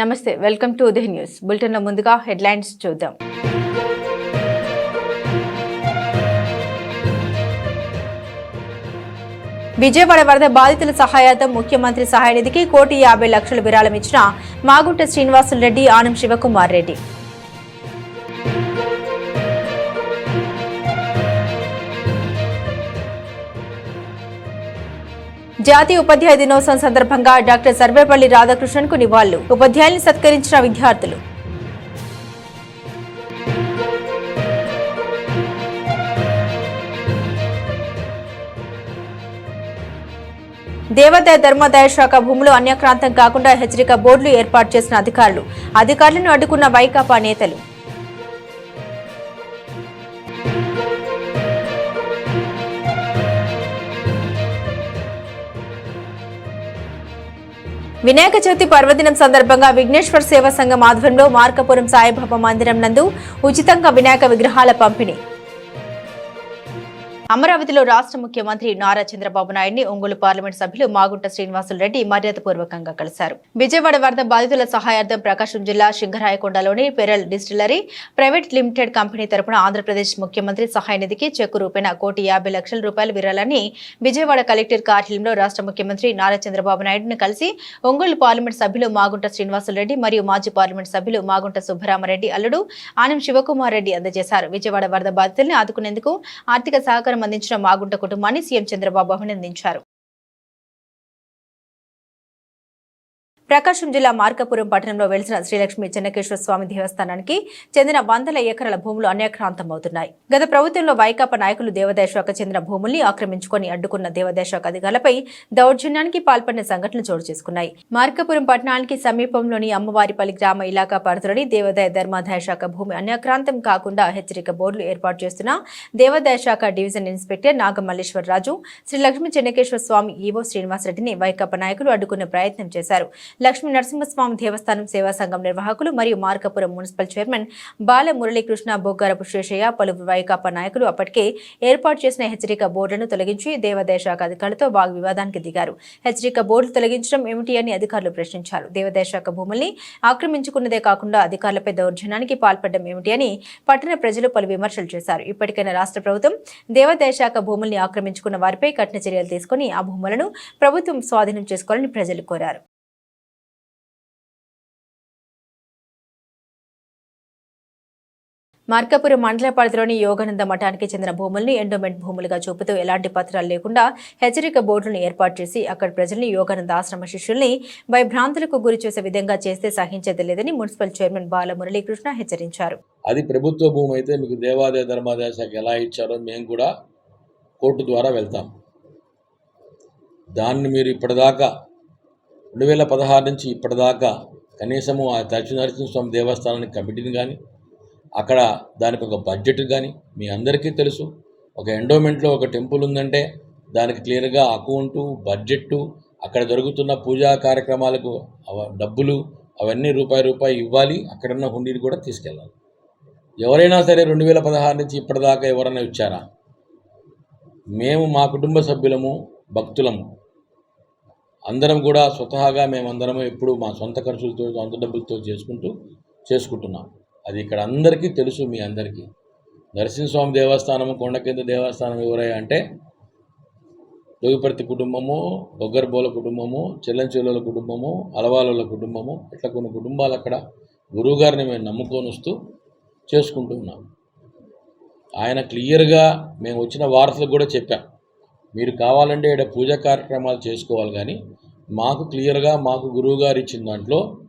నమస్తే welcome to Uday news. బులెటిన్లో ముందుగా హెడ్లైన్స్ చూద్దాం. విజయవాడ వరద బాధితుల సహాయార్థం ముఖ్యమంత్రి సహాయ నిధికి కోటి యాభై లక్షల విరాళం ఇచ్చిన మాగుంట శ్రీనివాసులు రెడ్డి ఆనం శివకుమార్ రెడ్డి. జాతీయ ఉపాధ్యాయ దినోత్సవం సందర్భంగా డాక్టర్ సర్వేపల్లి రాధాకృష్ణన్కు నివాళులు. ఉపాధ్యాయుల్ని సత్కరించిన విద్యార్థులు. దేవాదాయ ధర్మాదాయ శాఖ భూములు అన్యక్రాంతం కాకుండా హెచ్చరిక బోర్డులు ఏర్పాటు చేసిన అధికారులు. అధికారులను అడ్డుకున్న వైకాపా నేతలు. వినాయక చవితి పర్వదినం సందర్భంగా విఘ్నేశ్వర సేవా సంఘం ఆధ్వర్యంలో మార్కపురం సాయిబాబా మందిరం నందు ఉచితంగా వినాయక విగ్రహాల పంపిణీ. అమరావతిలో రాష్ట్ర ముఖ్యమంత్రి నారా చంద్రబాబు నాయుడిని ఒంగోలు పార్లమెంట్ సభ్యులు మాగుంట శ్రీనివాసులు రెడ్డి మర్యాదపూర్వకంగా కలిశారు. విజయవాడ వరద బాధితుల సహాయార్థం ప్రకాశం జిల్లా సింగరాయకొండలోని pearl distillery private limited company తరపున ఆంధ్రప్రదేశ్ ముఖ్యమంత్రి సహాయ నిధికి చెక్కు రూపేణ కోటి యాభై లక్షల రూపాయల విరాళాన్ని విజయవాడ కలెక్టర్ కార్యాలయంలో రాష్ట్ర ముఖ్యమంత్రి నారా చంద్రబాబు నాయుడును కలిసి ఒంగోలు పార్లమెంట్ సభ్యులు మాగుంట శ్రీనివాసులు రెడ్డి మరియు మాజీ పార్లమెంట్ సభ్యులు మాగుంట సుబ్బరామరెడ్డి అల్లుడు ఆనం శివకుమార్ రెడ్డి అందజేశారు. విజయవాడ వరద బాధితుల్ని ఆదుకునేందుకు ఆర్థిక సహకారం అందించిన మాగుంట కుటుంబాన్ని సీఎం చంద్రబాబు అభినందించారు. ప్రకాశం జిల్లా మార్కపురం పట్టణంలో వెలిసిన శ్రీలక్ష్మి చెన్నకేశ్వర స్వామి దేవస్థానానికి చెందిన వందల ఎకరాల భూములు అన్యాక్రాంతమవుతున్నాయి. గత ప్రభుత్వంలో వైకాపా నాయకులు దేవాదాయ శాఖ చెందిన భూముల్ని ఆక్రమించుకొని అడ్డుకున్న దేవాదాయ శాఖ అధికారులపై దౌర్జన్యానికి పాల్పడిన సంఘటనలు చోటు చేసుకున్నాయి. మార్కపురం పట్టణానికి సమీపంలోని అమ్మవారిపల్లి గ్రామ ఇలాకా పరిధిలోని దేవాదాయ ధర్మాదాయ శాఖ భూమి అన్యాక్రాంతం కాకుండా హెచ్చరిక బోర్డులు ఏర్పాటు చేస్తున్న దేవాదాయ శాఖ division inspector Nagamalleswararaju Srilakshmi Chennakeswara Swamy EO శ్రీనివాసరెడ్డిని Vaikapa నాయకులు అడ్డుకునే ప్రయత్నం చేశారు. లక్ష్మీ నరసింహస్వామి దేవస్థానం సేవా సంఘం నిర్వాహకులు మరియు మార్కపురం మున్సిపల్ చైర్మన్ బాల మురళీకృష్ణ బొగ్గారపు శేషయ్య పలువురు వైకాపా నాయకులు అప్పటికే ఏర్పాటు చేసిన హెచ్చరిక బోర్డులను తొలగించి దేవాదాయ శాఖ అధికారులతో వాగ్ వివాదానికి దిగారు. హెచ్చరిక బోర్డులు తొలగించడం ఏమిటి అని అధికారులు ప్రశ్నించారు. దేవాదాయ శాఖ భూముల్ని ఆక్రమించుకున్నదే కాకుండా అధికారులపై దౌర్జన్యానికి పాల్పడడం ఏమిటి అని పట్టణ ప్రజలు పలు విమర్శలు చేశారు. ఇప్పటికైనా రాష్ట్ర ప్రభుత్వం దేవాదాయ శాఖ భూముల్ని ఆక్రమించుకున్న వారిపై కఠిన చర్యలు తీసుకుని ఆ భూములను ప్రభుత్వం స్వాధీనం చేసుకోవాలని ప్రజలు కోరారు. మార్కాపురం మండల పరిధిలోని యోగానంద మఠానికి చెందిన భూముల్ని ఎండోమెంట్ భూములుగా చూపుతూ ఎలాంటి పత్రాలు లేకుండా హెచ్చరిక బోర్డులను ఏర్పాటు చేసి అక్కడి ప్రజల్ని యోగానంద ఆశ్రమ శిష్యుల్ని భయభ్రాంతులకు గురి చేసే విధంగా చేస్తే సహించేది లేదని మున్సిపల్ చైర్మన్ బాల మురళీకృష్ణ హెచ్చరించారు. అది ప్రభుత్వ భూమి అయితే మీకు దేవాదాయ ధర్మాదాయ శాఖ ఎలా ఇచ్చారో మేము కూడా కోర్టు ద్వారా వెళ్తాం. దాన్ని మీరు ఇప్పటిదాకా రెండు వేల పదహారు నుంచి ఇప్పటిదాకా కనీసము ఆ తరచు నరసింహస్వామి దేవస్థానానికి కమిటీని కానీ అక్కడ దానికి ఒక బడ్జెట్ కానీ మీ అందరికీ తెలుసు. ఒక ఎండోమెంట్లో ఒక టెంపుల్ ఉందంటే దానికి క్లియర్గా అకౌంటు బడ్జెట్టు అక్కడ జరుగుతున్న పూజా కార్యక్రమాలకు అవ- డబ్బులు అవన్నీ రూపాయి రూపాయి ఇవ్వాలి. అక్కడున్న హుండీని కూడా తీసుకెళ్ళాలి. ఎవరైనా సరే రెండు వేల పదహారు నుంచి ఇప్పటిదాకా ఎవరైనా ఇచ్చారా? మేము మా కుటుంబ సభ్యులము భక్తులము. అందరం కూడా స్వతహాగా మేమందరము ఎప్పుడు మా సొంత ఖర్చులతో సొంత డబ్బులతో చేసుకుంటూ చేసుకుంటున్నాం. అది ఇక్కడ అందరికీ తెలుసు మీ అందరికీ. నరసింహస్వామి దేవస్థానము కొండకింద దేవస్థానం ఎవరయ్యా అంటే లోగిపర్తి కుటుంబము బొగ్గర్బోల కుటుంబము చెల్లంచెల్లుల కుటుంబము అలవాల కుటుంబము ఇట్లా కొన్ని కుటుంబాలు అక్కడ గురువుగారిని మేము నమ్ముకొని వస్తూ ఆయన క్లియర్గా మేము వచ్చిన వార్తలకు కూడా చెప్పాం. మీరు కావాలంటే ఇక్కడ పూజా కార్యక్రమాలు చేసుకోవాలి కానీ మాకు క్లియర్గా మాకు గురువుగారు ఇచ్చిన దాంట్లో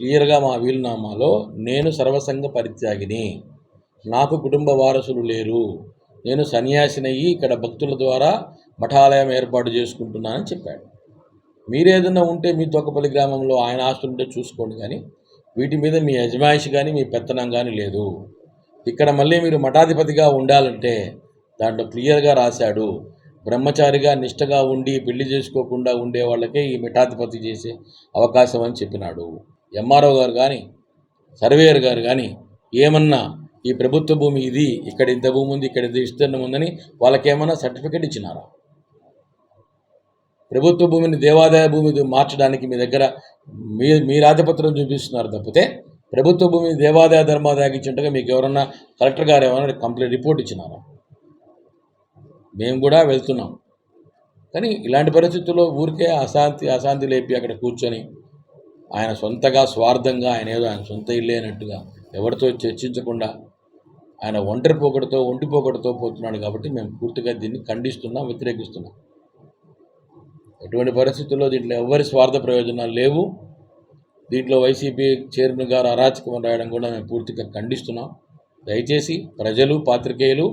క్లియర్గా మా వీలునామాలో నేను సర్వసంగ పరిత్యాగిని. నాకు కుటుంబ వారసులు లేరు. నేను సన్యాసినయ్యి ఇక్కడ భక్తుల ద్వారా మఠాలయం ఏర్పాటు చేసుకుంటున్నానని చెప్పాడు. మీరేదన్నా ఉంటే మీ తొక్కపల్లి గ్రామంలో ఆయన ఆస్తులు ఉంటే చూసుకోండి కానీ వీటి మీద మీ యజమాయిషి కానీ మీ పెత్తనం కానీ లేదు. ఇక్కడ మళ్ళీ మీరు మఠాధిపతిగా ఉండాలంటే దాంట్లో క్లియర్గా రాశాడు. బ్రహ్మచారిగా నిష్టగా ఉండి పెళ్ళి చేసుకోకుండా ఉండే వాళ్ళకే ఈ మఠాధిపతి చేసే అవకాశం అని చెప్పినాడు. ఎంఆర్ఓ గారు కానీ సర్వేయర్ గారు కానీ ఏమన్నా ఈ ప్రభుత్వ భూమి ఇది ఇక్కడ ఇంత భూమి ఉంది ఇక్కడ ఇంత విస్తీర్ణం ఉందని వాళ్ళకేమన్నా సర్టిఫికెట్ ఇచ్చినారా? ప్రభుత్వ భూమిని దేవాదాయ భూమి మార్చడానికి మీ దగ్గర మీ మీ రాజపత్రం చూపిస్తున్నారు తప్పితే ప్రభుత్వ భూమిని దేవాదాయ ధర్మాదాయకి ఇచ్చినట్టుగా మీకు ఎవరన్నా కలెక్టర్ గారు ఏమైనా కంప్లైంట్ రిపోర్ట్ ఇచ్చినారా? మేము కూడా వెళ్తున్నాం. కానీ ఇలాంటి పరిస్థితుల్లో ఊరికే అశాంతి అశాంతి లేపి అక్కడ కూర్చొని ఆయన సొంతగా స్వార్థంగా ఆయన ఏదో ఆయన సొంత ఇల్లు అయినట్టుగా ఎవరితో చర్చించకుండా ఆయన ఒంటరి పోకడతో ఒంటి పోకడతో పోతున్నాడు కాబట్టి మేము పూర్తిగా దీన్ని ఖండిస్తున్నాం వ్యతిరేకిస్తున్నాం. ఎటువంటి పరిస్థితుల్లో దీంట్లో ఎవరి స్వార్థ ప్రయోజనాలు లేవు. దీంట్లో వైసీపీ చైర్మన్ గారు అరాచకం రాయడం కూడా మేము పూర్తిగా ఖండిస్తున్నాం. దయచేసి ప్రజలు పాత్రికేయులు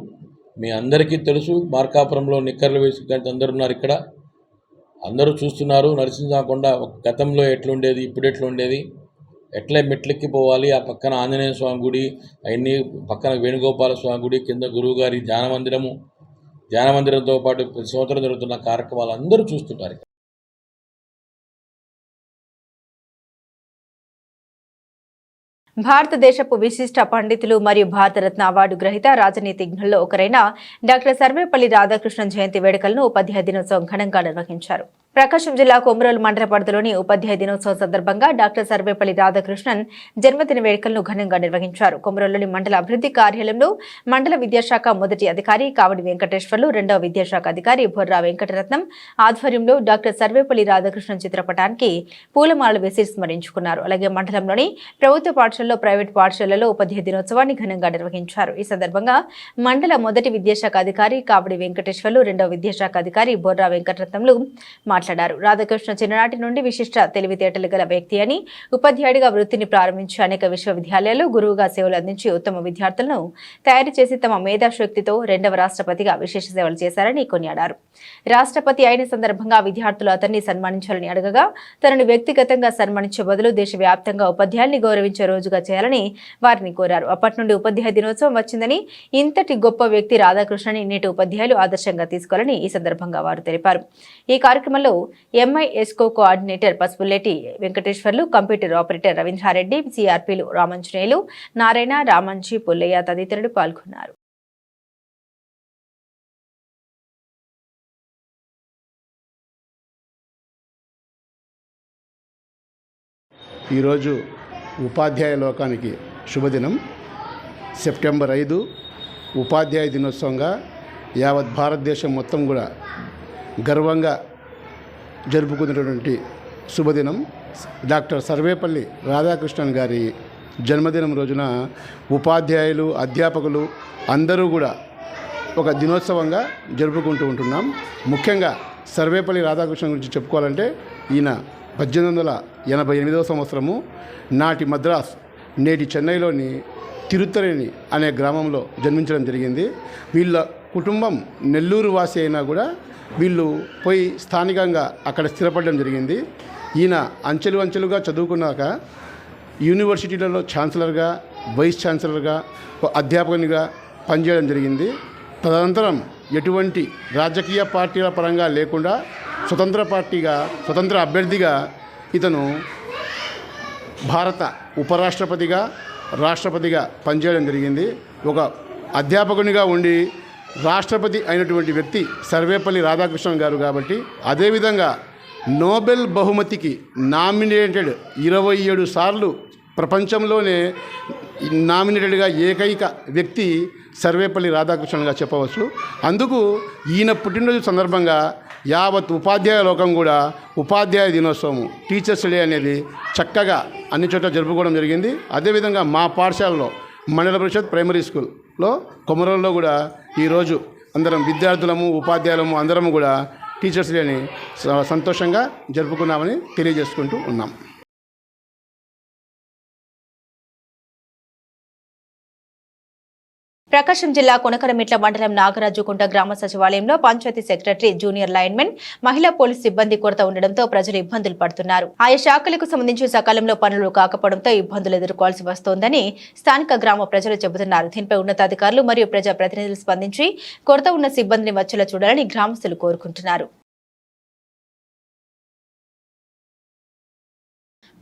మీ అందరికీ తెలుసు మార్కాపురంలో నిక్కర్లు వేసుకుంటే అందరు ఉన్నారు ఇక్కడ. అందరూ చూస్తున్నారు నరసింహకొండ గతంలో ఎట్లుండేది ఇప్పుడు ఎట్లుండేది ఎట్లా మెట్లెక్కి పోవాలి? ఆ పక్కన ఆంజనేయ స్వామి గుడి అవన్నీ పక్కన వేణుగోపాల స్వామి గుడి కింద గురువుగారి ధ్యాన మందిరము ధ్యాన మందిరంతో పాటు ప్రతి సంవత్సరం జరుగుతున్న కార్యక్రమాలు అందరూ చూస్తుంటారు. భారతదేశపు విశిష్ట పండితులు మరియు భారతరత్న అవార్డు గ్రహీత రాజనీతిజ్ఞుల్లో ఒకరైన డాక్టర్ సర్వేపల్లి రాధాకృష్ణన్ జయంతి వేడుకలను ఉపాధ్యాయ దినోత్సవం ఘనంగా నిర్వహించారు. ప్రకాశం జిల్లా కొమరోలు మండల పరిధిలోని ఉపాధ్యాయ దినోత్సవం సందర్భంగా డాక్టర్ సర్వేపల్లి రాధాకృష్ణన్ జన్మదిన వేడుకలను ఘనంగా నిర్వహించారు. కొమరోలులోని మండల అభివృద్ధి కార్యాలయంలో మండల విద్యాశాఖ మొదటి అధికారి కావడి వెంకటేశ్వర్లు రెండవ విద్యాశాఖ అధికారి బొర్రా వెంకటరత్నం ఆధ్వర్యంలో డాక్టర్ సర్వేపల్లి రాధాకృష్ణన్ చిత్రపటానికి పూలమాలలు వేసి స్మరించుకున్నారు. అలాగే మండలంలోని ప్రభుత్వ పాఠశాలలో ప్రైవేట్ పాఠశాలలో ఉపాధ్యాయ దినోత్సవాన్ని ఘనంగా నిర్వహించారు. ఈ సందర్భంగా మండల మొదటి విద్యాశాఖ అధికారి కావడి వెంకటేశ్వర్లు రెండవ విద్యాశాఖ అధికారి బొర్రా వెంకటరత్నంలు మాట్లాడారు రాధాకృష్ణ చిన్ననాటి నుండి విశిష్ట తెలివితేటలు గల వ్యక్తి అని ఉపాధ్యాయుడిగా వృత్తిని ప్రారంభించి అనేక విశ్వవిద్యాలయాలు గురువుగా సేవలు అందించి ఉత్తమ విద్యార్థులను తయారు చేసి తమ మేధాశక్తితో రెండవ రాష్ట్రపతిగా విశేష సేవలు చేశారని కొనియాడారు. రాష్ట్రపతి అయిన సందర్భంగా విద్యార్థులు అతన్ని సన్మానించాలని అడగగా తనను వ్యక్తిగతంగా సన్మానించే బదులు దేశవ్యాప్తంగా ఉపాధ్యాయుల్ని గౌరవించే రోజుగా చేయాలని వారిని కోరారు. అప్పటి నుండి ఉపాధ్యాయ దినోత్సవం వచ్చిందని ఇంతటి గొప్ప వ్యక్తి రాధాకృష్ణని నేటి ఉపాధ్యాయులు ఆదర్శంగా తీసుకోవాలని ఈ సందర్భంగా వారు తెలిపారు. ఈ కార్యక్రమంలో MIS co coordinator Pasupuleti Venkateswarlu computer operator Ravindrareddy సిఆర్పీలు Ramanjaneyulu Narayana Ramanji Pullaiah తదితరులు పాల్గొన్నారు. ఈరోజు ఉపాధ్యాయ లోకానికి శుభదినం. సెప్టెంబర్ ఐదు ఉపాధ్యాయ దినోత్సవంగా యావత్ భారతదేశం మొత్తం కూడా గర్వంగా జరుపుకున్నటువంటి శుభదినం డాక్టర్ సర్వేపల్లి రాధాకృష్ణన్ గారి జన్మదినం రోజున ఉపాధ్యాయులు అధ్యాపకులు అందరూ కూడా ఒక దినోత్సవంగా జరుపుకుంటూ ఉంటున్నాం. ముఖ్యంగా సర్వేపల్లి రాధాకృష్ణన్ గురించి చెప్పుకోవాలంటే ఈయన పద్దెనిమిది వందల ఎనభై ఎనిమిదవ సంవత్సరము నాటి మద్రాస్ నేటి చెన్నైలోని తిరుత్తరేని అనే గ్రామంలో జన్మించడం జరిగింది. వీళ్ళ కుటుంబం నెల్లూరు వాసి అయినా కూడా వీళ్ళు పోయి స్థానికంగా అక్కడ స్థిరపడడం జరిగింది. ఈయన అంచెలు అంచెలుగా చదువుకున్నాక యూనివర్సిటీలలో ఛాన్సలర్గా వైస్ ఛాన్సలర్గా అధ్యాపకునిగా పనిచేయడం జరిగింది. తదనంతరం ఎటువంటి రాజకీయ పార్టీల పరంగా లేకుండా స్వతంత్ర పార్టీగా స్వతంత్ర అభ్యర్థిగా ఇతను భారత ఉపరాష్ట్రపతిగా రాష్ట్రపతిగా పనిచేయడం జరిగింది. ఒక అధ్యాపకునిగా ఉండి రాష్ట్రపతి అయినటువంటి వ్యక్తి సర్వేపల్లి రాధాకృష్ణన్ గారు కాబట్టి అదేవిధంగా నోబెల్ బహుమతికి నామినేటెడ్ ఇరవై ఏడు సార్లు ప్రపంచంలోనే నామినేటెడ్గా ఏకైక వ్యక్తి సర్వేపల్లి రాధాకృష్ణన్గా చెప్పవచ్చు. అందుకు ఈయన పుట్టినరోజు సందర్భంగా యావత్ ఉపాధ్యాయ లోకం కూడా ఉపాధ్యాయ దినోత్సవం టీచర్స్ డే అనేది చక్కగా అన్ని చోట్ల జరుపుకోవడం జరిగింది. అదేవిధంగా మా పాఠశాలలో మండల పరిషత్ ప్రైమరీ స్కూల్లో కొమరంలో కూడా ఈరోజు అందరం విద్యార్థులము ఉపాధ్యాయులము అందరము కూడా టీచర్స్ డేని స- సంతోషంగా జరుపుకున్నామని తెలియజేసుకుంటూ ఉన్నాం. ప్రకాశం జిల్లా కొనకరమిట్ల మండలం నాగరాజుకుంట గ్రామ సచివాలయంలో పంచాయతీ సెక్రటరీ జూనియర్ లైన్మెన్ మహిళా పోలీస్ సిబ్బంది కొరత ఉండడంతో ప్రజలు ఇబ్బందులు పడుతున్నారు. ఆయా శాఖలకు సంబంధించి సకాలంలో పనులు కాకపోవడంతో ఇబ్బందులు ఎదుర్కోవాల్సి వస్తోందని స్థానిక గ్రామ ప్రజలు చెబుతున్నారు. దీనిపై ఉన్నతాధికారులు మరియు ప్రజా ప్రతినిధులు స్పందించి కొరత ఉన్న సిబ్బందిని వచ్చేలా చూడాలని గ్రామస్తులు కోరుకుంటున్నారు.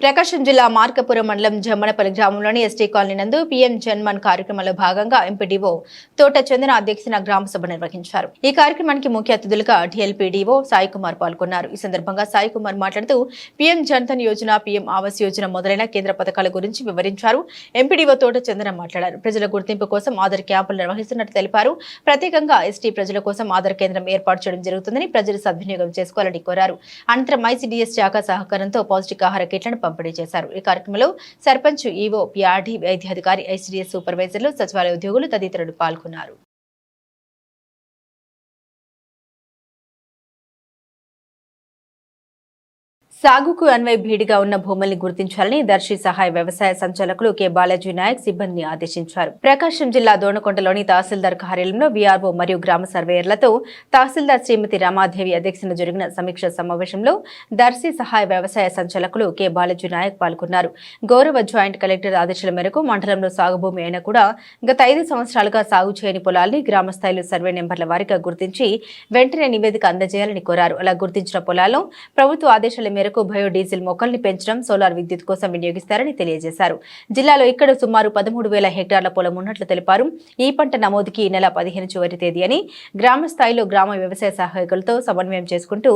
ప్రకాశం జిల్లా మార్కపురం మండలం జమ్మనపల్లి గ్రామంలోని ఎస్టీ కాలనీ నందు పీఎం జన్మన్ కార్యక్రమంలో భాగంగా ఎంపీడీఓ తోట చందన అధ్యక్షతన గ్రామ సభ నిర్వహించారు. ఈ కార్యక్రమానికి ముఖ్య అతిథులుగా డిఎల్పీడీఓ సాయి కుమార్ పాల్గొన్నారు. ఈ సందర్భంగా సాయి కుమార్ మాట్లాడుతూ పీఎం జన్ధన్ యోజన పీఎం ఆవాస్ యోజన మొదలైన కేంద్ర పథకాల గురించి వివరించారు. ఎంపీడీఓ తోట చందన మాట్లాడారు. ప్రజల గుర్తింపు కోసం ఆధార్ క్యాంపులు నిర్వహిస్తున్నట్టు తెలిపారు. ప్రత్యేకంగా ఎస్టీ ప్రజల కోసం ఆధార్ కేంద్రం ఏర్పాటు చేయడం జరుగుతుందని ప్రజలు సద్వినియోగం చేసుకోవాలని కోరారు. అనంతరం ఐసీడీఎస్ శాఖ సహకారంతో పౌష్టికాహార కిట్లను పంపిణీ చేశారు. ఈ కార్యక్రమంలో సర్పంచ్ ఈవో పిఆర్డీ వైద్యాధికారి ఐసీడీఎస్ సూపర్వైజర్లు సచివాలయ ఉద్యోగులు తదితరులు పాల్గొన్నారు. సాగుకు అన్వయ భీడిగా ఉన్న భూముల్ని గుర్తించాలని దర్శి సహాయ వ్యవసాయ సంచాలకులు కె. బాలాజీ నాయక్ సిబ్బందిని ఆదేశించారు. ప్రకాశం జిల్లా దోనకొండలోని తహసీల్దార్ కార్యాలయంలో వీఆర్ఓ మరియు గ్రామ సర్వేయర్లతో తహసీల్దార్ శ్రీమతి రమాదేవి అధ్యక్షతన జరిగిన సమీక్ష సమావేశంలో దర్శి సహాయ వ్యవసాయ సంచాలకులు కె. బాలాజీ నాయక్ పాల్గొన్నారు. గౌరవ జాయింట్ కలెక్టర్ ఆదేశాల మేరకు మండలంలో సాగు భూమి అయినా కూడా గత ఐదు సంవత్సరాలుగా సాగు చేయని పొలాల్ని గ్రామ స్థాయిలో సర్వే నెంబర్ల వారీగా గుర్తించి వెంటనే నివేదిక అందజేయాలని కోరారు. అలా గుర్తించిన పొలాల్లో ప్రభుత్వ ఆదేశాల మేరకు బయోడీజిల్ మొక్కల్ని పెంచడం సోలార్ విద్యుత్ కోసం వినియోగిస్తారని తెలియజేశారు. జిల్లాలో ఇక్కడ సుమారు పదమూడు వేల హెక్టార్ల పొలం ఉన్నట్లు తెలిపారు. ఈ పంట నమోదుకి ఈ నెల పదిహేను చివరి తేదీ అని గ్రామ స్థాయిలో గ్రామ వ్యవసాయ సహాయకులతో సమన్వయం చేసుకుంటూ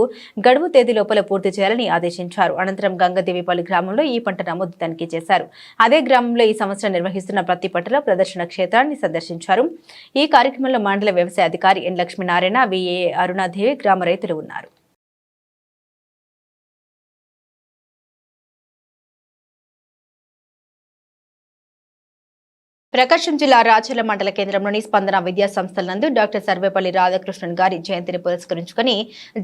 గడువు తేదీ లోపల పూర్తి చేయాలని ఆదేశించారు. అనంతరం గంగదేవిపల్లి గ్రామంలో ఈ పంట నమోదు తనిఖీ చేశారు. అదే గ్రామంలో ఈ సంవత్సరం నిర్వహిస్తున్న ప్రతి పంటలో ప్రదర్శన క్షేత్రాన్ని సందర్శించారు. ఈ కార్యక్రమంలో మండల వ్యవసాయ అధికారి ఎన్ లక్ష్మీనారాయణ విఏ అరుణాదేవి గ్రామ రైతులు ఉన్నారు. ప్రకాశం జిల్లా రాచర్ల మండల కేంద్రంలోని స్పందన విద్యా సంస్థల నందు డాక్టర్ సర్వేపల్లి రాధాకృష్ణన్ గారి జయంతిని పురస్కరించుకుని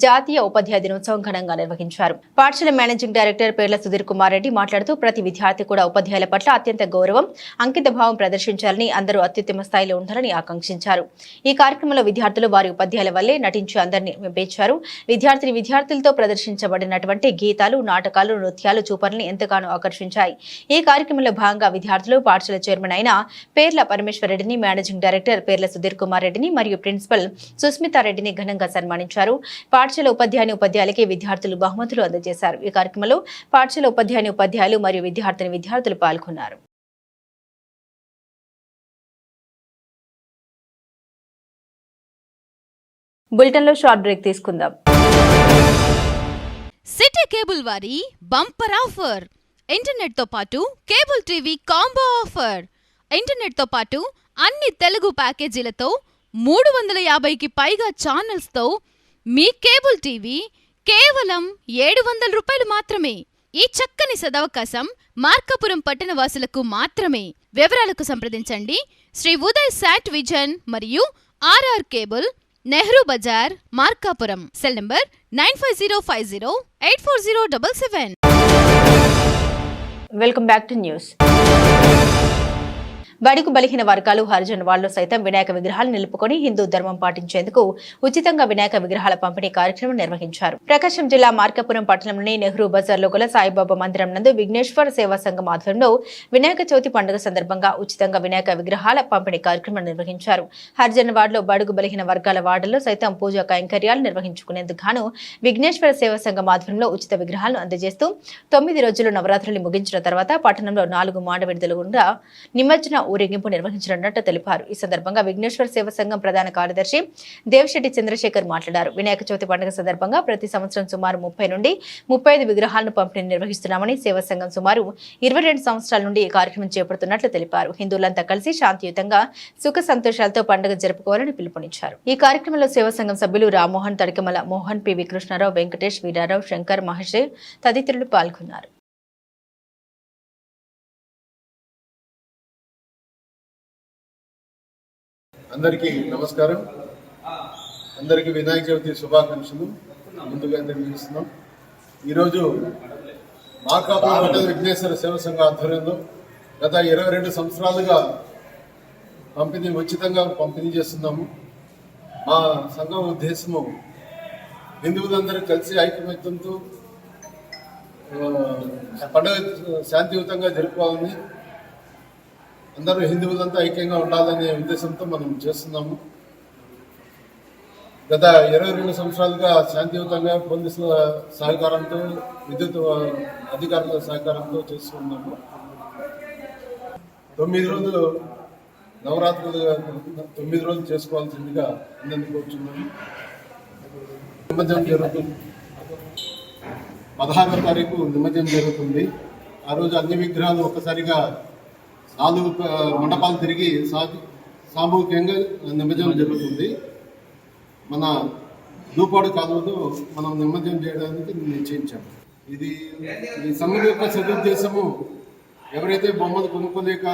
జాతీయ ఉపాధ్యాయ దినోత్సవం ఘనంగా నిర్వహించారు. పాఠశాల మేనేజింగ్ డైరెక్టర్ పేర్ల సుధీర్ కుమార్ రెడ్డి మాట్లాడుతూ ప్రతి విద్యార్థి కూడా ఉపాధ్యాయుల పట్ల అత్యంత గౌరవం అంకిత భావం ప్రదర్శించాలని అందరూ అత్యుత్తమ స్థాయిలో ఉండాలని ఆకాంక్షించారు. ఈ కార్యక్రమంలో విద్యార్థులు వారి ఉపాధ్యాయుల వల్లే నటించి అందరినీ మెప్పించారు విద్యార్థిని విద్యార్థులతో ప్రదర్శించబడినటువంటి గీతాలు నాటకాలు నృత్యాలు చూపర్లని ఎంతగానో ఆకర్షించాయి. ఈ కార్యక్రమంలో భాగంగా విద్యార్థులు పాఠశాల చైర్మన్ అయిన పేర్ల పరమేశ్వర్ రెడ్డిని మేనేజింగ్ డైరెక్టర్ పేర్ల సుధీర్ కుమార్ రెడ్డిని మరియు ప్రిన్సిపల్ సుస్మితారెడ్డిని ఘనంగా సన్మానించారు. పాఠశాల ఉపాధ్యాయుని ఉపాధ్యాయులకి విద్యార్థులు బహుమతులు అందజేశారు. ఈ కార్యక్రమంలో పాఠశాల ఉపాధ్యాయుని ఉపాధ్యాయులు మరియు విద్యార్థిని విద్యార్థులు పాల్గొన్నారు. బులెటిన్లో షార్ట్ బ్రేక్ తీసుకుందాం. సిటీ కేబుల్ వారి బంపర్ ఆఫర్. ఇంటర్నెట్తో పాటు కేబుల్ టీవీ కాంబో ఆఫర్. ఇంటర్నెట్తో పాటు అన్ని తెలుగు ప్యాకేజీలతో మూడు వందల యాభైకి పైగా ఛానల్స్తో మీ కేబుల్ టీవీ కేవలం ఏడు వందల రూపాయలు మాత్రమే. ఈ చక్కని సదవకాశం మార్కాపురం పట్టణ వాసులకు మాత్రమే. వివరాలకు సంప్రదించండి. శ్రీ ఉదయ్ శాట్ విజన్ మరియు RR cable Nehru Bazar Markapuram. Cell number nine five zero five zero eight four zero double seven. Welcome back to news. బడుగు బలిహీన వర్గాలు హరిజన్ వాళ్ళు సైతం వినాయక విగ్రహాలు నిలుపుకొని హిందూ ధర్మం పాటించేందుకు ఉచితంగా వినాయక విగ్రహాల పంపిణీ కార్యక్రమం నిర్వహించారు. ప్రకాశం జిల్లా మార్కాపురం పట్టణంలోని నెహ్రూ బజార్లో గల సాయిబాబా మందిరం నందు విఘ్నేశ్వర సేవా సంఘం ఆధ్వర్యంలో వినాయక చవితి పండుగ సందర్భంగా ఉచితంగా వినాయక విగ్రహాల పంపిణీ కార్యక్రమం నిర్వహించారు. హరిజన్ వార్డులో బడుగు బలిహీన వర్గాల వార్డుల్లో సైతం పూజా కైంకర్యాలు నిర్వహించుకునేందుకు గాను విఘ్నేశ్వర సేవా సంఘం ఆధ్వర్యంలో ఉచిత విగ్రహాలను అందజేస్తూ తొమ్మిది రోజులు నవరాత్రులు ముగించిన తర్వాత పట్టణంలో నాలుగు మాడ విడుదల గుండా నిమజ్జన ఊరేగింపు నిర్వహించనున్నట్టు తెలిపారు. ఈ సందర్భంగా విఘ్నేశ్వర సేవ సంఘం ప్రధాన కార్యదర్శి దేవశెట్టి చంద్రశేఖర్ మాట్లాడారు. వినాయక చవితి పండుగ సందర్భంగా ప్రతి సంవత్సరం సుమారు ముప్పై నుండి ముప్పై ఐదు విగ్రహాలను పంపిణీ నిర్వహిస్తున్నామని సేవ సంఘం సుమారు ఇరవై రెండు సంవత్సరాల నుండి ఈ కార్యక్రమం చేపడుతున్నట్లు తెలిపారు. హిందువులంతా కలిసి శాంతియుతంగా సుఖ సంతోషాలతో పండుగ జరుపుకోవాలని పిలుపునిచ్చారు. ఈ కార్యక్రమంలో సేవ సంఘం సభ్యులు రామ్మోహన్ తడికమల మోహన్ పివి కృష్ణారావు వెంకటేష్ వీరారావు శంకర్ మహర్షి తదితరులు పాల్గొన్నారు. అందరికీ నమస్కారం. అందరికీ వినాయక చవితి శుభాకాంక్షలు. ముందుగా తెలియజేస్తున్నాం. ఈరోజు మార్కాపురం పట్టణ విఘ్నేశ్వర సేవ సంఘ ఆధ్వర్యంలో గత ఇరవై రెండు సంవత్సరాలుగా పంపిణీ ఉచితంగా పంపిణీ చేస్తున్నాము. మా సంఘం ఉద్దేశము హిందువులందరూ కలిసి ఐకమత్యంతో పండుగ శాంతియుతంగా జరుపుకోవాలని అందరూ హిందువులంతా ఐక్యంగా ఉండాలనే ఉద్దేశంతో మనం చేస్తున్నాము. గత ఇరవై రెండు సంవత్సరాలుగా శాంతియుతంగా పోలీసుల సహకారంతో విద్యుత్ అధికారుల సహకారంతో చేస్తున్నాము తొమ్మిది రోజులు నవరాత్రులు తొమ్మిది రోజులు చేసుకోవాల్సిందిగా అందరినీ కోరుచున్నాము. నిమజ్జనం జరుగుతుంది. పదహారవ తారీఖు నిమజ్జనం జరుగుతుంది. ఆ రోజు అన్ని విగ్రహాలు ఒక్కసారిగా నాలుగు మండపాలు తిరిగి సా- సామూహికంగా నిమజ్జనం జరుగుతుంది. మన దూపాడు కాలువలో మనం నిమజ్జనం చేయడానికి నిశ్చయించాము ఇది ఈ సమ్మె యొక్క సదుద్దేశము. ఎవరైతే బొమ్మలు కొనుక్కోలేక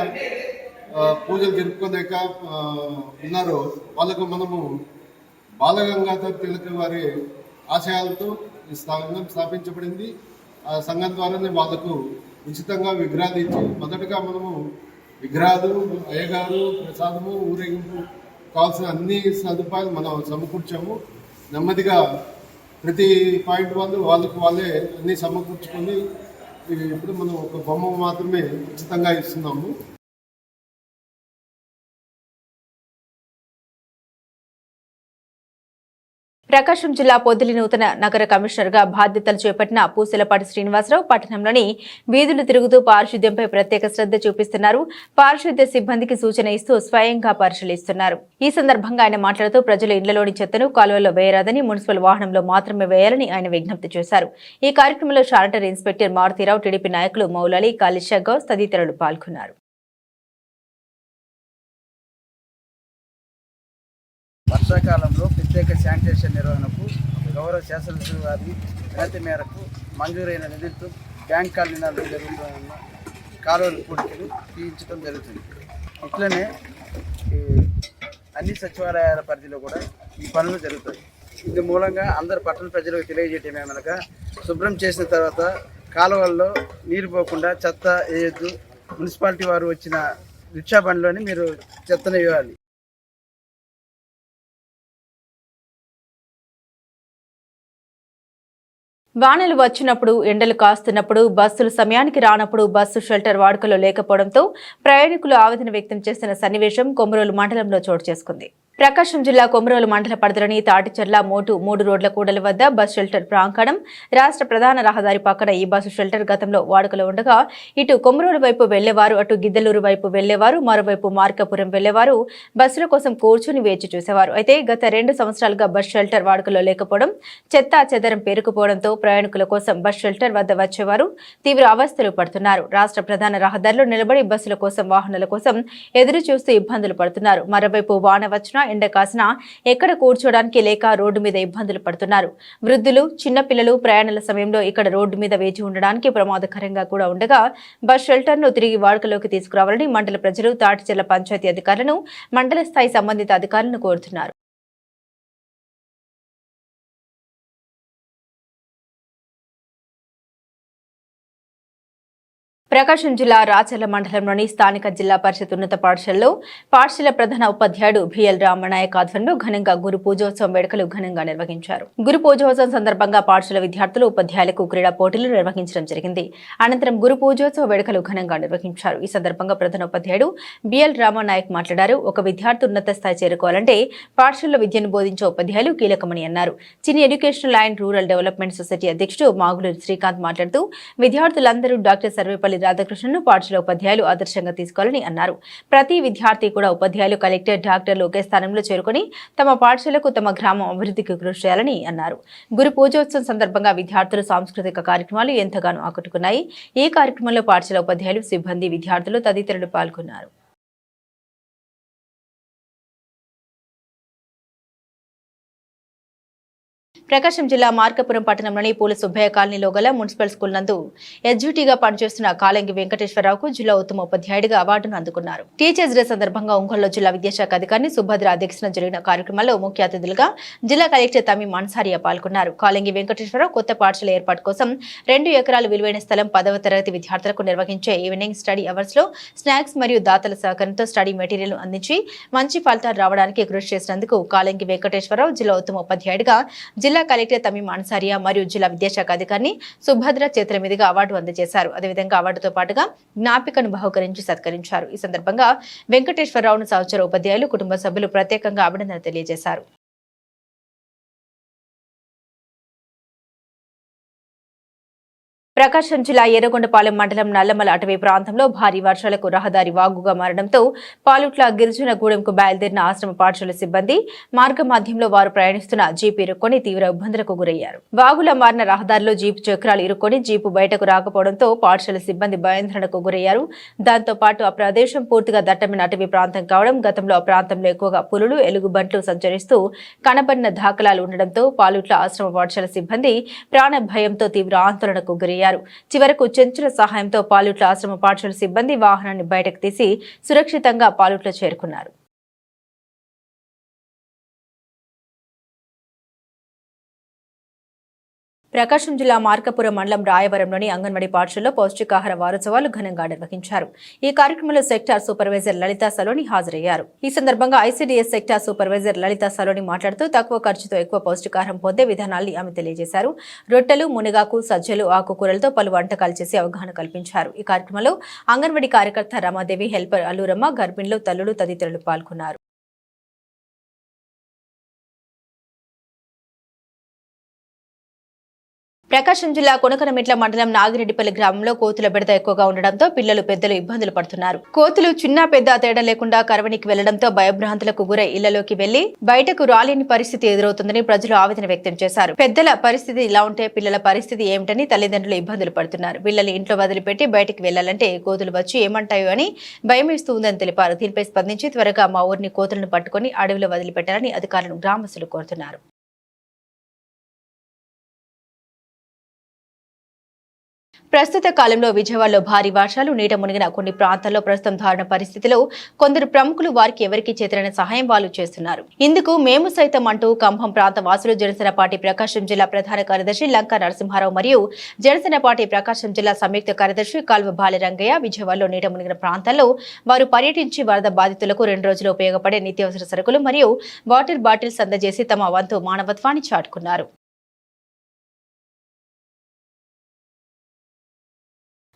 పూజలు జరుపుకోలేక ఉన్నారో వాళ్ళకు మనము బాలగంగాధర్ తిలక్ వారి ఆశయాలతో ఈ సంఘం స్థాపించబడింది. ఆ సంఘం ద్వారానే వాళ్ళకు ఉచితంగా విగ్రహాలు ఇచ్చి మొదటగా మనము విగ్రహాలు అయ్యగారు ప్రసాదము ఊరేగింపు కావాల్సిన అన్ని సదుపాయాలు మనం సమకూర్చాము. నెమ్మదిగా ప్రతి పాయింట్ వాళ్ళు వాళ్ళకు వాళ్ళే అన్నీ సమకూర్చుకొని ఇప్పుడు మనం ఒక బొమ్మ మాత్రమే ఉచితంగా ఇస్తున్నాము. ప్రకాశం జిల్లా పొద్దులి నూతన నగర కమిషనర్గా బాధ్యతలు చేపట్టిన పూసలపాటి శ్రీనివాసరావు పట్టణంలోని వీధులు తిరుగుతూ పారిశుద్ధ్యంపై ప్రత్యేక శ్రద్ధ చూపిస్తున్నారు. పారిశుద్ధ్య సిబ్బందికి సూచన ఇస్తూ స్వయంగా పరిశీలిస్తున్నారు. ఈ సందర్భంగా ఆయన మాట్లాడుతూ ప్రజలు ఇళ్ళలోని చెత్తను కాలువల్లో వేయరాదని మున్సిపల్ వాహనంలో మాత్రమే వేయాలని ఆయన విజ్ఞప్తి చేశారు. ఈ కార్యక్రమంలో శానిటరీ ఇన్స్పెక్టర్ మారుతీరావు టీడీపీ నాయకులు మౌలాలి కాళిషా గౌస్ తదితరులు పాల్గొన్నారు. వర్షాకాలంలో ప్రత్యేక శానిటేషన్ నిర్వహణకు గౌరవ శాసనసభ వారి వినతి మేరకు మంజూరైన నిధులతో బ్యాంక్ కాలనీలో జరుగుతున్న కాలువల పూడికలు తీయించడం జరుగుతుంది. ఇట్లనే అన్ని సచివాలయాల పరిధిలో కూడా ఈ పనులు జరుగుతాయి. ఇందు మూలంగా అందరు పట్టణ ప్రజలకు తెలియజేయటం ఏమనగా శుభ్రం చేసిన తర్వాత కాలువల్లో నీరు పోకుండా చెత్త వేయొద్దు. మున్సిపాలిటీ వారు వచ్చిన రిక్షా బండిలోని మీరు చెత్తను వేయాలి. వానలు వచ్చినప్పుడు ఎండలు కాస్తున్నప్పుడు బస్సులు సమయానికి రానప్పుడు బస్సు షెల్టర్ వాడుకలో లేకపోవడంతో ప్రయాణికులు ఆవేదన వ్యక్తం చేస్తున్న సన్నివేశం కొమరోలు మండలంలో చోటు చేసుకుంది. ప్రకాశం జిల్లా కొమరోలు మండల పరిధిలోని తాటిచెర్ల మోటు మూడు రోడ్ల కూడల వద్ద బస్ షెల్టర్ ప్రాంగణం. రాష్ట్ర ప్రధాన రహదారి పక్కన ఈ బస్సు షెల్టర్ గతంలో వాడుకలో ఉండగా ఇటు కొమరోలు వైపు వెళ్ళేవారు అటు గిద్దలూరు వైపు వెళ్ళేవారు మరోవైపు మార్కాపురం వెళ్ళేవారు బస్సుల కోసం కూర్చుని వేచి చూసేవారు. అయితే గత రెండు సంవత్సరాలుగా బస్ షెల్టర్ వాడుకలో లేకపోవడం చెత్త చెదరం పేరుకుపోవడంతో ప్రయాణికుల కోసం బస్ షెల్టర్ వద్ద వచ్చేవారు తీవ్ర అవస్థలు పడుతున్నారు. రాష్ట్ర ప్రధాన రహదారిలో నిలబడి బస్సుల కోసం వాహనాల కోసం ఎదురు చూస్తూ ఇబ్బందులు పడుతున్నారు. మరోవైపు వాన వచ్చినా ఎండ కాసినా ఎక్కడ కూర్చోడానికి లేక రోడ్డు మీద ఇబ్బందులు పడుతున్నారు. వృద్ధులు చిన్నపిల్లలు ప్రయాణాల సమయంలో ఇక్కడ రోడ్డు మీద వేచి ఉండడానికి ప్రమాదకరంగా కూడా ఉండగా బస్ షెల్టర్ను తిరిగి వాడుకలోకి తీసుకురావాలని మండల ప్రజలు తాటిచెల్ల పంచాయతీ అధికారులను మండల స్థాయి సంబంధిత అధికారులను కోరుతున్నారు. ప్రకాశం జిల్లా రాచర్ల మండలంలోని స్థానిక జిల్లా పరిషత్ ఉన్నత పాఠశాలలో పాఠశాల ప్రధాన ఉపాధ్యాయుడు బిఎల్ రామనాయక్ ఆధ్వర్యంలో ఘనంగా గురు పూజోత్సవం వేడుకలు ఘనంగా నిర్వహించారు. గురు పూజోత్సవం సందర్భంగా పాఠశాల విద్యార్థులు ఉపాధ్యాయులకు క్రీడా పోటీలు నిర్వహించడం జరిగింది. అనంతరం గురు పూజోత్సవ వేడుకలు ఘనంగా నిర్వహించారు. ఈ సందర్భంగా ప్రధాన ఉపాధ్యాయుడు బిఎల్ రామనాయక్ మాట్లాడారు. ఒక విద్యార్థి ఉన్నత స్థాయి చేరుకోవాలంటే పాఠశాలలో విద్యను బోధించే ఉపాధ్యాయులు కీలకమని అన్నారు. Chinni educational and rural development society అధ్యక్షుడు మాగులూరి శ్రీకాంత్ మాట్లాడుతూ విద్యార్థులందరూ డాక్టర్ సర్వేపల్లి రాధాకృష్ణను పాఠశాల ఉపాధ్యాయులు ఆదర్శంగా తీసుకోవాలని అన్నారు. ప్రతి విద్యార్థి కూడా ఉపాధ్యాయులు కలెక్టర్ డాక్టర్లు ఒకే స్థానంలో చేరుకొని తమ పాఠశాలకు తమ గ్రామం అభివృద్ధికి కృషి చేయాలని అన్నారు. గురు పూజోత్సవం సందర్భంగా విద్యార్థులు సాంస్కృతిక కార్యక్రమాలు ఎంతగానో ఆకట్టుకున్నాయి. ఈ కార్యక్రమంలో పాఠశాల ఉపాధ్యాయులు సిబ్బంది విద్యార్థులు తదితరులు పాల్గొన్నారు. ప్రకాశం జిల్లా మార్కపురం పట్టణంలోని పూల సుబ్బయ్య కాలనీలో గల మున్సిపల్ స్కూల్ నందు ఎస్జీటీగా పనిచేస్తున్న కాలంగి వెంకటేశ్వరరావుకు జిల్లా ఉత్తమ ఉపాధ్యాయుడిగా అవార్డును అందుకున్నారు. టీచర్స్ డే సందర్భంగా ఒంగోలులో జిల్లా విద్యాశాఖ అధికారిని సుభద్ర అధ్యక్షతన జరిగిన కార్యక్రమంలో ముఖ్య అతిథులుగా జిల్లా కలెక్టర్ తమీం అన్సారియా పాల్గొన్నారు. కాలంగి వెంకటేశ్వరరావు కొత్త పాఠశాల ఏర్పాటు కోసం రెండు ఎకరాలు విలువైన స్థలం పదవ తరగతి విద్యార్థులకు నిర్వహించే ఈవినింగ్ స్టడీ అవర్స్లో స్నాక్స్ మరియు దాతల సహకారంతో స్టడీ మెటీరియల్ అందించి మంచి ఫలితాలు రావడానికి కృషి చేసినందుకు కాలంగి వెంకటేశ్వరరావు జిల్లా ఉత్తమ ఉపాధ్యాయుడిగా జిల్లా కలెక్టర్ తమీం అన్సారియా మరియు జిల్లా విద్యాశాఖ అధికారిని సుభద్ర చేతుల మీదుగా అవార్డు అందజేశారు. అదేవిధంగా అవార్డుతో పాటుగా జ్ఞాపికను బహుకరించి సత్కరించారు. ఈ సందర్భంగా వెంకటేశ్వరరావును సహచర ఉపాధ్యాయులు కుటుంబ సభ్యులు ప్రత్యేకంగా అభినందన తెలియజేశారు. ప్రకాశం జిల్లా ఎర్రగొండపాలెం మండలం నల్లమల అటవీ ప్రాంతంలో భారీ వర్షాలకు రహదారి వాగుగా మారడంతో పాలుట్ల గిరిజన గూడెంకు బయలుదేరిన ఆశ్రమ పాఠశాల సిబ్బంది మార్గ మధ్యంలో వారు ప్రయాణిస్తున్న జీపు ఇరుక్కొని తీవ్ర ఇబ్బందులకు గురయ్యారు. వాగులా మారిన రహదారిలో జీపు చక్రాలు ఇరుక్కొని జీపు బయటకు రాకపోవడంతో పాఠశాల సిబ్బంది భయాందోళనకు గురయ్యారు. దాంతో పాటు ఆ ప్రదేశం పూర్తిగా దట్టమైన అటవీ ప్రాంతం కావడం గతంలో ఆ ప్రాంతంలో ఎక్కువగా పులులు ఎలుగుబంట్లు సంచరిస్తూ కనబడిన దాఖలాలు ఉండడంతో పాలుట్ల ఆశ్రమ పాఠశాల సిబ్బంది ప్రాణ భయంతో తీవ్ర ఆందోళనకు గురయ్యారు. చివరకు చెంచుల సహాయంతో పాలుట్ల ఆశ్రమ పాఠశాల సిబ్బంది వాహనాన్ని బయటకు తీసి సురక్షితంగా పాలుట్ల చేరుకున్నారు. ప్రకాశం జిల్లా మార్కపురం మండలం రాయవరంలోని అంగన్వాడీ పాఠశాలలో పౌష్టికాహార వారోత్సవాలు ఘనంగా నిర్వహించారు. ఈ కార్యక్రమంలో సెక్టార్ సూపర్వైజర్ లలిత సలోని హాజరయ్యారు. ఈ సందర్భంగా ICDS sector supervisor Lalitha Saloni మాట్లాడుతూ తక్కువ ఖర్చుతో ఎక్కువ పౌష్టికాహారం పొందే విధానాన్ని ఆమె తెలియజేశారు. రొట్టెలు మునగాకు సజ్జలు ఆకుకూరలతో పలు వంటకాలు చేసి అవగాహన కల్పించారు. ఈ కార్యక్రమంలో అంగన్వాడీ కార్యకర్త రమాదేవి హెల్పర్ అల్లూరమ్మ గర్భిణులు తల్లులు తదితరులు పాల్గొన్నారు. ప్రకాశం జిల్లా కొనకనమిట్ల మండలం నాగిరెడ్డిపల్లి గ్రామంలో కోతుల బెడత ఎక్కువగా ఉండడంతో పిల్లలు పెద్దలు ఇబ్బందులు పడుతున్నారు. కోతులు చిన్న పెద్ద తేడా లేకుండా కరవనికి వెళ్ళడంతో భయభ్రాంతులకు గురై ఇళ్ళలోకి వెళ్ళి బయటకు రాలేని పరిస్థితి ఎదురవుతుందని ప్రజలు ఆవేదన వ్యక్తం చేశారు. పెద్దల పరిస్థితి ఇలా ఉంటే పిల్లల పరిస్థితి ఏమిటని తల్లిదండ్రులు ఇబ్బందులు పడుతున్నారు. పిల్లలు ఇంట్లో వదిలిపెట్టి బయటకు వెళ్ళాలంటే కోతులు వచ్చి ఏమంటాయో అని భయమేస్తూ ఉందని తెలిపారు. దీనిపై స్పందించి త్వరగా మా ఊరిని కోతులను పట్టుకుని అడవిలో వదిలిపెట్టాలని అధికారులను గ్రామస్తులు కోరుతున్నారు. ప్రస్తుత కాలంలో విజయవాడలో భారీ వర్షాలు నీట మునిగిన కొన్ని ప్రాంతాల్లో ప్రస్తుతం దారుణ పరిస్థితిలో కొందరు ప్రముఖులు వారికి ఎవరికి చేతులైన సహాయం వాళ్ళు చేస్తున్నారు. ఇందుకు మేము సైతం అంటూ కంభం ప్రాంత వాసులు జనసేన పార్టీ ప్రకాశం జిల్లా ప్రధాన కార్యదర్శి లంకా నరసింహారావు మరియు జనసేన పార్టీ ప్రకాశం జిల్లా సంయుక్త కార్యదర్శి కాల్వ బాలరంగయ్య విజయవాడలో నీట మునిగిన ప్రాంతాల్లో వారు పర్యటించి వరద బాధితులకు రెండు రోజులు ఉపయోగపడే నిత్యావసర సరుకులు మరియు వాటర్ బాటిల్స్ అందజేసి తమ వంతు మానవత్వాన్ని చాటుకున్నారు.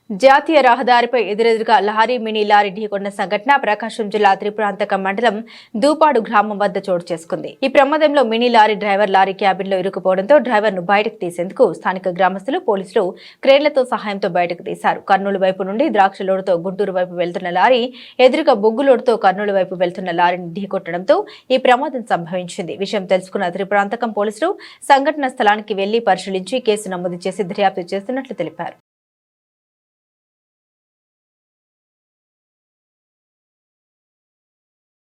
జాతీయ రహదారిపై ఎదురెదురుగా లారీ మినీ లారీ ఢీకొన్న సంఘటన ప్రకాశం జిల్లా త్రిపురాంతక మండలం దూపాడు గ్రామం వద్ద చోటు చేసుకుంది. ఈ ప్రమాదంలో మినీ లారీ డ్రైవర్ లారీ క్యాబిన్లో ఇరుక్కుపోవడంతో డ్రైవర్ను బయటకు తీసేందుకు స్థానిక గ్రామస్తులు పోలీసులు క్రేన్లతో సహాయంతో బయటకు తీశారు. కర్నూలు వైపు నుండి ద్రాక్ష లోడుతో గుంటూరు వైపు వెళ్తున్న లారీ ఎదురుగా బొగ్గు లోడుతో కర్నూలు వైపు వెళ్తున్న లారీని ఢీకొట్టడంతో ఈ ప్రమాదం సంభవించింది. విషయం తెలుసుకున్న త్రిపురాంతకం పోలీసులు సంఘటన స్థలానికి వెళ్ళి పరిశీలించి కేసు నమోదు చేసి దర్యాప్తు చేస్తున్నట్లు తెలిపారు.